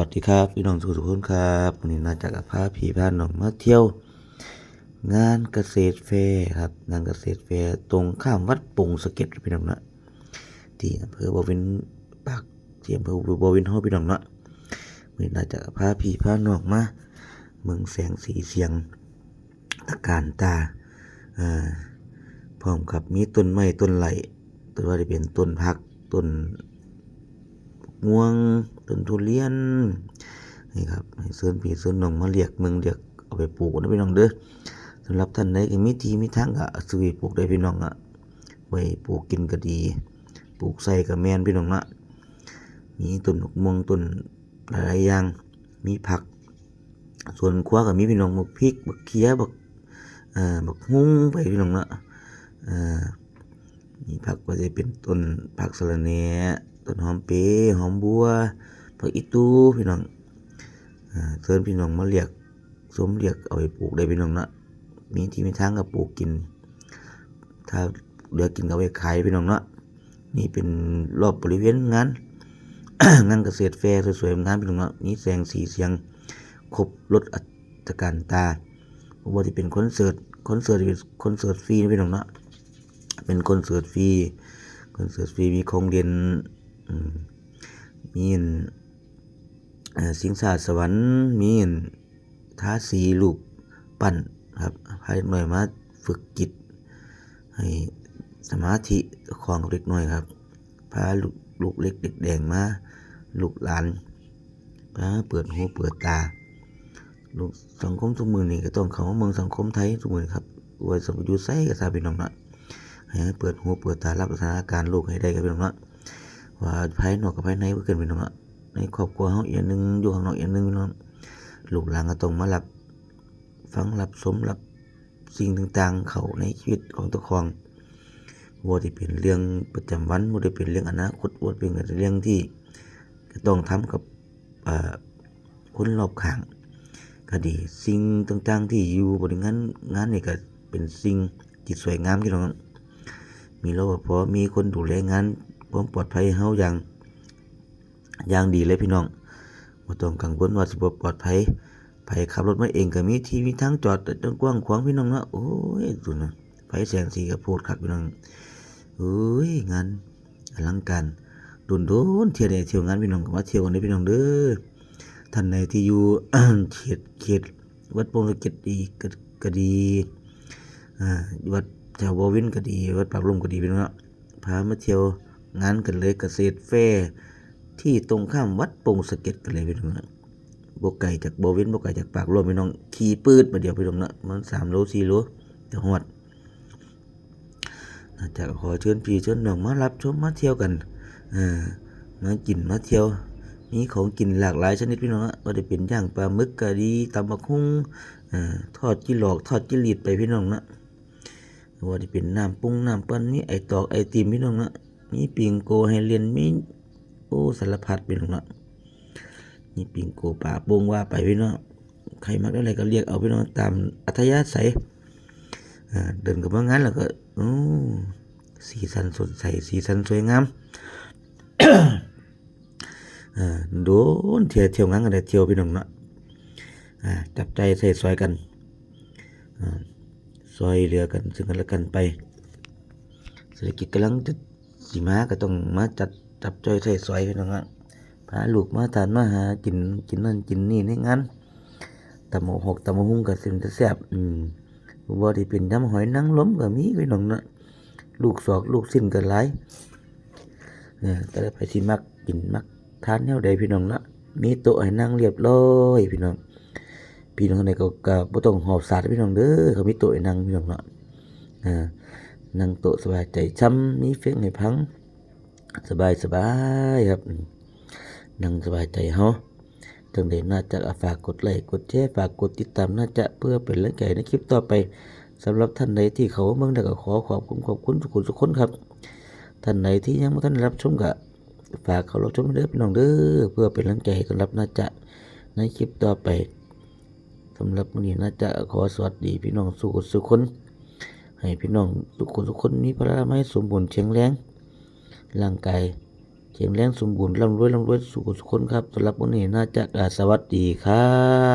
วัสดีครับพี่น้องทุกคนครับวันนี้น่าจะกับพาพี่พาน้องมาเที่ยว งานเกษตรแฟร์ครับงานเกษตรแฟร์ตรงข้ามวัดปงสะเก็ดพี่น้องนะที่อำเภอบวินปากที่อำเภอบวินเฮาพี่น้องนะวันนี้น่าจะกับพาพี่พาน้องมาเมืองแสงสีเสียงตะการตาอ่าพร้อมกับมีต้นไม้ต้นไหลต้นว่าจะเป็นต้นพักต้นม่วง ต้นทุเรียนนี่ครับให้เสื้อพี่เสื้อน้องมาเรียกเมืองเรียกเอาไปปลูกนะพี่น้องเด้อสำหรับท่านใดก็มีทีมีทางก็ซื้อปลูกได้พี่น้องอะไว้ปลูกกินก็ดี ปลูกใส่ก็แมนพี่น้องนะมีต้นมะม่วงต้นหลายอย่าง มีผัก ส่วนครัวก็มีพี่น้องบักพริกบักเขียบักอ่าบักฮุ้งไปพี่น้องนะอ่ามีผักก็จะเป็นต้นผักสะระแหน่ต้นหอมเปรย์หอมบัว ผักอีตูพี่น้องอ่าเชิญพี่น้องมาเรียกสมเรียกเอาไปปลูกได้พี่น้องนะมีที่มีทางก็ปลูกกิน ถ้าเหลือกินก็เอาไปขายพี่น้องเนาะนี่เป็นรอบบริเวณงานงานเกษตรแฟร์สวยๆงานพี่น้องเนาะมีแสงสีเสียงครบรถอัตการตาว่าที่เป็นคอนเสิร์ตคอนเสิร์ตเป็นคอนเสิร์ตฟรีนะพี่น้องเนาะเป็นคอนเสิร์ตฟรีคอนเสิร์ตฟรีมีของเด่นมีเอ่อ สิงสาสวรรค์มีอันท้าสีรูปปั้นครับพาเด็กหน่อยมาฝึกจิต ให้สมาธิของเด็กหน่อยครับพาลูกลูกเล็กเด็กแดงมาลูกหลานพาเปิดหูเปิดตาลูกสังคมทุกมือนี่ก็ต้องเขามาเมืองสังคมไทยทุกมือครับไว้สมอยู่ไสกับซาพี่น้องนะให้เปิดหูเปิดตารับสถานการณ์โลกให้ได้ครับพี่น้องนะว่าภายนอกกับภายในก็เกินพี่น้องนะ ในครอบครัวเฮาอีกอย่างหนึงอยู่ข้างนอกอีกอย่างหนึงพี่น้องลูกหลานก็ต้องมารับฟังรับสมรับสิ่งต่างๆ เขาในชีวิตของตัวของบ่ได้เป็นเรื่องประจำวันบ่ได้เป็นเรื่องอนาคตบ่ได้เป็นเรื่องที่จะต้องทำกับเอ่อคนรอบข้างก็ดี สิ่งต่างๆ ที่อยู่บริงานงานนี่ก็เป็นสิ่งที่สวยงามพี่น้องมีรปภมีคนดูแลงานความปลอดภัยเฮาอย่าง อย่างดีเลยพี่น้องบ่ต้องกังวลว่าสิบ่ปลอดภัยไผขับรถมาเองก็มีที่มีทางจอดจนกว้างขวางพี่น้องเนาะโอ้ยสุดนะไฟแสงสีก็โพดคักพี่น้องเอ้ยงานอลังการโดนเที่ยวได้เที่ยวงานพี่น้องก็มาเที่ยวกันได้พี่น้องเด้อท่านใดที่อยู่เขตเขตวัดโปงสะเก็ดดีก็กดีอ่าวัดแถวบวินก็ดี วัดปากลมก็ดีพี่น้องพามาเที่ยวงานกันเลยเกษตรแฟร์ ที่ตรงข้ามวัดปงสะเก็ดกันเลยพี่น้องนะบกไก่จากบวินบกไก่จากปากลมพี่น้อง ขี่ปืดมาเดียวพี่น้องนะมันสามโลสี่โลจะหดน่าจะขอเชิญพี่เชิญน้องมารับชมมาเที่ยวกันอ่ามากินมาเที่ยว มีของกินหลากหลายชนิดพี่น้องนะว่าจะเป็นย่างปลาหมึกก็ดีตำบักหุ่งอ่าทอดจิหลอกทอดจิลีดไปพี่น้องนะว่าที่เป็นน้ำปรุงน้ำปั้นมีไอตอกไอติมพี่น้องนะมีปิงโกให้เรียนมี โอ้สารพัดพี่น้องนะมีปิงโกป่าโปงว่าไปพี่น้องใครมักได้อะไรก็เรียกเอาพี่น้องตามอัธยาศัยอ่เดินกับมางานแล้วก็โอ้สีสันสดใสสีสันสวยงามอ่าโดนเที่ยวเที่ยวงานกันได้เที่ยวพี่น้องนะอ่าจับใจใส่ซอยกันซอยเหลือกันซึ่งกันและกันไปเศรษฐกิจกำลังจะสีมาก็ต้องมาจัด จับจอยใส่ซอยพี่น้องอะพาลูกมาทานมาหากินกินนั่นกินนี่ในงานตำหมกหกตำหมกหุ้งกับสิ่งจะแซ่บอืมบ่ที่เป็นยำหอยนางรมก็มีพี่น้องนะลูกศอกลูกสิ้นก็หลายเนี่ยแต่ไปสิมักกินมักทานแนวใดพี่น้องนะมีโต๊ะให้นั่งเรียบร้อยพี่น้องพี่น้องคนก็ก็บ่ต้องหอบสาดพี่น้องเด้อเขามีโต๊ะให้นั่งพี่น้องเนาะอ่านั่งโต๊ะสบายใจช้ำมีเฟ้งให้พัง สบายสบายครับ นั่งสบายใจเฮาถึงได้น่าจะฝากกดไลค์กดแชร์ฝากกดติดตามน่าจะเพื่อเป็นแรงใจในคลิปต่อไปสำหรับท่านใดที่เขาเมืองได้ก็ขอขอบคุณขอบคุณทุกคนทุกคนครับ ท่านใดที่ยังไม่ทันรับชมก็ฝากเขารับชมเด้อพี่น้องเด้อเพื่อเป็นแรงใจให้สำหรับน่าจะในคลิปต่อไปสำหรับวันนี้น่าจะขอสวัสดีพี่น้องสุขสุขคน ให้พี่น้องทุกคนทุกคนมีพละไม้สมบูรณ์แข็งแรง ร่างกายข็งแรงสมบูรณ์ร่ำรวยร่ำรวยสุขสุขคนครับสำหรับวันนี้น่าจะสวัสดีครับ